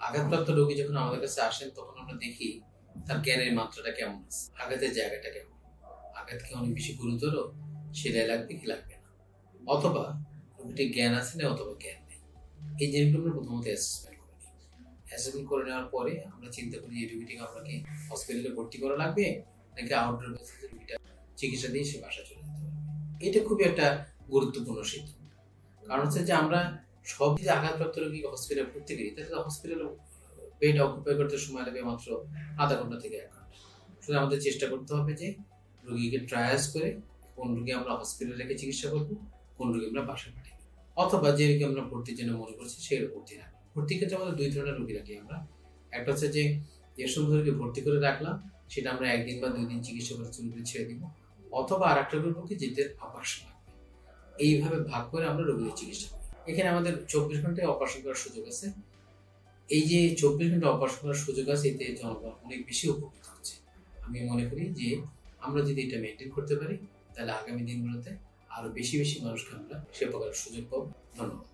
আমাদের কাছে আসেন, তখন আমরা দেখি তার জ্ঞানের মাত্রাটা কেমন আছে, আঘাতের জায়গাটা কেমন। আঘাত কি অনেক বেশি গুরুতর? সেটাই লাগবে কি লাগবে না। অথবা রোগীটির জ্ঞান আছে না অথবা জ্ঞান নেই। এই জিনিসগুলো আমরা প্রথমত অ্যাসেসমেন্ট করে নিই। অ্যাসেসমেন্ট করে নেওয়ার পরে আমরা চিন্তা করি এই রোগীটিকে আপনাকে হসপিটালে ভর্তি করা লাগবে, নাকি আউটডোর বেসিসে রোগীটা চিকিৎসা দিয়ে সে বাসা চলে যেতে পারবে? এটা খুবই একটা গুরুত্বপূর্ণ সিদ্ধান্ত। কারণ হচ্ছে যে আমরা সব যে আঘাতপ্রাপ্ত রোগী হসপিটালে ভর্তি করি তাহলে হসপিটালে বেড অকুপাই করতে সময় লাগে মাত্র আধা ঘণ্টা থেকে এক ঘণ্টা। শুধু আমাদের চেষ্টা করতে হবে যে রোগীকে ট্রায়াস করে কোন রোগী আমরা হসপিটালে রেখে চিকিৎসা করব, কোন রোগী আমরা বাসায় পাঠাই। অথবা যে রোগী আমরা ভর্তির জন্য মনে করছি সেই ভর্তি রাখব। ভর্তির ক্ষেত্রে আমাদের দুই ধরনের রোগী রাখি আমরা। একটা হচ্ছে যে যে সময় রোগী ভর্তি করে রাখলাম, সেটা আমরা একদিন বা দুই দিন চিকিৎসা করে চুলগুলি ছেড়ে দিব। অথবা আর একটা রোগী কি যেতে লাগবে। এইভাবে ভাগ করে আমরা রোগীর চিকিৎসা এখানে আমাদের চব্বিশ ঘন্টায় অপারেশন করার সুযোগ আছে। এই যে চব্বিশ ঘণ্টা অপারেশন করার সুযোগ আছে, এতে জনগণ অনেক বেশি উপকৃত হচ্ছে। আমি মনে করি যে আমরা যদি এটা মেনটেন করতে পারি, তাহলে আগামী দিনগুলোতে আরও বেশি বেশি মানুষকে আমরা সেবা করার সুযোগ পাবো। ধন্যবাদ।